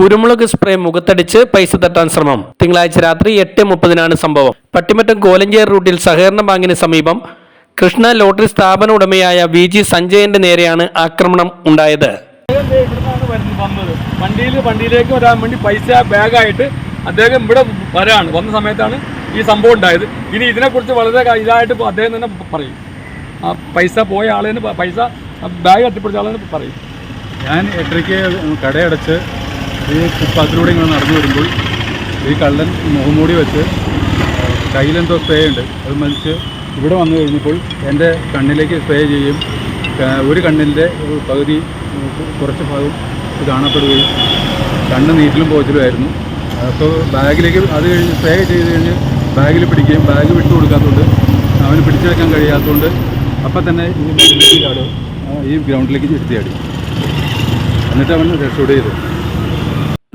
കുരുമുളക് സ്പ്രേ മുഖത്തടിച്ച് പൈസ തട്ടാൻ ശ്രമം. തിങ്കളാഴ്ച രാത്രി എട്ട് മുപ്പതിനാണ് സംഭവം. പട്ടിമറ്റം കോലഞ്ചേർ റൂട്ടിൽ സഹകരണ ബാങ്കിന് സമീപം കൃഷ്ണ ലോട്ടറി സ്ഥാപന ഉടമയായ വി ജി സഞ്ജയന്റെ നേരെയാണ് ആക്രമണം ഉണ്ടായത്. വണ്ടിയിൽ വണ്ടിയിലേക്ക് വരാൻ വേണ്ടി പൈസ ബാഗായിട്ട് അദ്ദേഹം ഇവിടെ വരാണ്. വന്ന സമയത്താണ് ഈ സംഭവം ഉണ്ടായത്. ഇനി ഇതിനെക്കുറിച്ച് വളരെ ഇതായിട്ട് അദ്ദേഹം തന്നെ പറയും. ആ പൈസ പോയ ആളിന് പൈസ ബാഗ് തട്ടിപ്പിടിച്ച ആളിന് പറയും. ഞാൻ എട്ടരയ്ക്ക് കടയടച്ച് ഈ ഫുട്പാത്തിലൂടെ ഇങ്ങനെ നടന്നു വരുമ്പോൾ ഈ കള്ളൻ മുഖംമൂടി വെച്ച് കയ്യിലെന്തോ സ്പ്രേ ഉണ്ട്. അത് മതിച്ച് ഇവിടെ വന്നു കഴിഞ്ഞപ്പോൾ എന്റെ കണ്ണിലേക്ക് സ്പ്രേ ചെയ്യും ഒരു കണ്ണിന്റെ പകുതി കുറച്ച് ഭാഗം കാണപ്പെടുകയും കണ്ണ് നീറ്റിലും പോച്ചിലുമായിരുന്നു അപ്പോൾ ബാഗിലേക്ക് അത് കഴിഞ്ഞ് സ്പ്രേ ചെയ്ത് കഴിഞ്ഞ് ബാഗിൽ പിടിക്കുകയും ബാഗ് വിട്ടു കൊടുക്കാത്തതുകൊണ്ട് അവന് പിടിച്ചെടുക്കാൻ കഴിയാത്തതുകൊണ്ട് അപ്പം തന്നെ ഈ ഈ ഗ്രൗണ്ടിലേക്ക് ചാടി. എന്നിട്ട് അവൻ രക്ഷപ്പെടുകയത്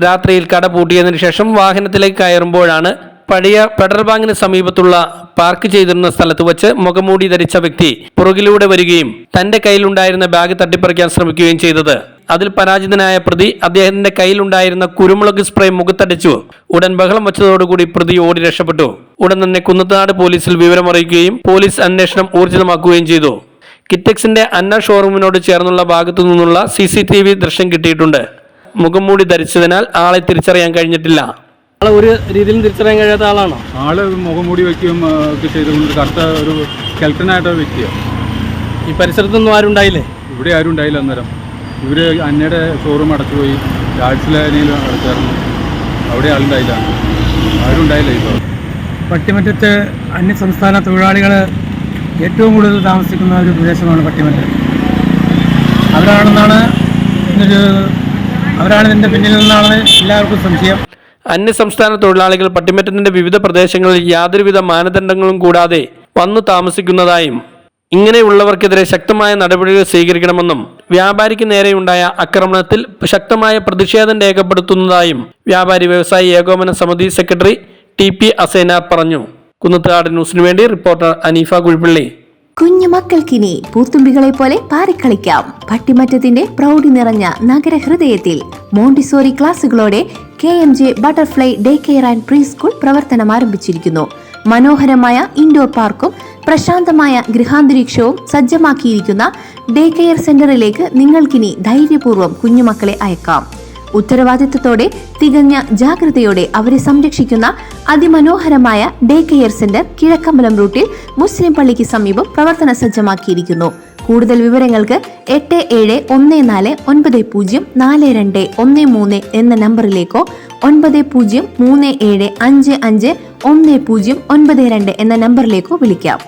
രാത്രിയിൽ കട പൂട്ടിയതിനു ശേഷം വാഹനത്തിലേക്ക് കയറുമ്പോഴാണ് പഴയ ഫെഡറൽ ബാങ്കിന് സമീപത്തുള്ള പാർക്ക് ചെയ്തിരുന്ന സ്ഥലത്ത് വച്ച് മുഖമൂടി ധരിച്ച വ്യക്തി പുറകിലൂടെ വരികയും തന്റെ കയ്യിലുണ്ടായിരുന്ന ബാഗ് തട്ടിപ്പറിക്കാൻ ശ്രമിക്കുകയും ചെയ്തത്. അതിൽ പരാജിതനായ പ്രതി അദ്ദേഹത്തിന്റെ കയ്യിലുണ്ടായിരുന്ന കുരുമുളക് സ്പ്രേ മുഖത്തടിച്ചു. ഉടൻ ബഹളം വച്ചതോടുകൂടി പ്രതി ഓടി രക്ഷപ്പെട്ടു. ഉടൻ തന്നെ കുന്നത്തനാട് പോലീസിൽ വിവരമറിയിക്കുകയും പോലീസ് അന്വേഷണം ഊർജിതമാക്കുകയും ചെയ്തു. കിറ്റക്സിന്റെ അന്ന ഷോറൂമിനോട് ചേർന്നുള്ള ഭാഗത്തു നിന്നുള്ള സി ദൃശ്യം കിട്ടിയിട്ടുണ്ട്. മുഖംമൂടി ധരിച്ചതിനാൽ ആളെ തിരിച്ചറിയാൻ കഴിഞ്ഞിട്ടില്ല. ആളെ ഒരു രീതിയിലും തിരിച്ചറിയാൻ കഴിയാത്ത ആളാണോ? ആൾ മുഖംമൂടി വയ്ക്കുകയും ഒക്കെ ചെയ്തുകൊണ്ട് കറുത്ത ഒരു സ്കെൽട്ടനായിട്ട വ്യക്തിയാണ് ഈ പരിസരത്തൊന്നും ആരും ഉണ്ടായില്ലേ? ഇവിടെ ആരും ഉണ്ടായില്ല അന്നേരം. ഇവർ അന്നയുടെ ഷോറൂം അടച്ചുപോയി രാജ്യത്തിലും അടച്ചായിരുന്നു. അവിടെ ആളുണ്ടായില്ല ആരും ഉണ്ടായില്ല ഇപ്പോൾ പട്ടിമറ്റത്ത് അന്യസംസ്ഥാന തൊഴിലാളികൾ ഏറ്റവും കൂടുതൽ താമസിക്കുന്ന ഒരു പ്രദേശമാണ് പട്ടിമറ്റം അവരാണെന്നാണ് ഇതിനൊരു അവരാണ് ഇതിന്റെ പിന്നിൽ നിന്നാണ് എല്ലാവർക്കും സംശയം. അന്യസംസ്ഥാന തൊഴിലാളികൾ പട്ടിമറ്റത്തിന്റെ വിവിധ പ്രദേശങ്ങളിൽ യാതൊരുവിധ മാനദണ്ഡങ്ങളും കൂടാതെ വന്നു താമസിക്കുന്നതായും ഇങ്ങനെയുള്ളവർക്കെതിരെ ശക്തമായ നടപടികൾ സ്വീകരിക്കണമെന്നും വ്യാപാരിക്ക് നേരെയുണ്ടായ ആക്രമണത്തിൽ ശക്തമായ പ്രതിഷേധം രേഖപ്പെടുത്തുന്നതായും വ്യാപാരി വ്യവസായി ഏകോപന സമിതി സെക്രട്ടറി ടി പി അസൈനാർ പറഞ്ഞു. കുന്നത്തുകാട് ന്യൂസിനു വേണ്ടി റിപ്പോർട്ടർ അനീഫ കുഴിപ്പള്ളി. കുഞ്ഞു മക്കൾക്കിനി പൂത്തുമ്പികളെ പോലെ പാറിക്കളിക്കാം. പട്ടിമറ്റത്തിന്റെ പ്രൗഢി നിറഞ്ഞ നഗരഹൃദയത്തിൽ Montessori ക്ലാസുകളോടെ K M J butterfly day care and pre school പ്രവർത്തനം ആരംഭിച്ചിരിക്കുന്നു. മനോഹരമായ ഇൻഡോർ പാർക്കും പ്രശാന്തമായ ഗൃഹാന്തരീക്ഷവും സജ്ജമാക്കിയിരിക്കുന്ന ഡേ കെയർ സെന്ററിലേക്ക് നിങ്ങൾക്കിനി ധൈര്യപൂർവം കുഞ്ഞുമക്കളെ അയക്കാം. ഉത്തരവാദിത്തത്തോടെ തികഞ്ഞ ജാഗ്രതയോടെ അവരെ സംരക്ഷിക്കുന്ന അതിമനോഹരമായ ഡേ കെയർ സെന്റർ കിഴക്കമ്പലം റൂട്ടിൽ മുസ്ലിം പള്ളിക്ക് സമീപം പ്രവർത്തന സജ്ജമാക്കിയിരിക്കുന്നു. കൂടുതൽ വിവരങ്ങൾക്ക് എട്ട് ഏഴ് ഒന്ന് നാല് ഒൻപത് പൂജ്യം നാല് രണ്ട് ഒന്ന് മൂന്ന് എന്ന നമ്പറിലേക്കോ ഒൻപത് പൂജ്യം മൂന്ന് ഏഴ് അഞ്ച് അഞ്ച് ഒന്ന് പൂജ്യം ഒൻപത് രണ്ട് എന്ന നമ്പറിലേക്കോ വിളിക്കാം.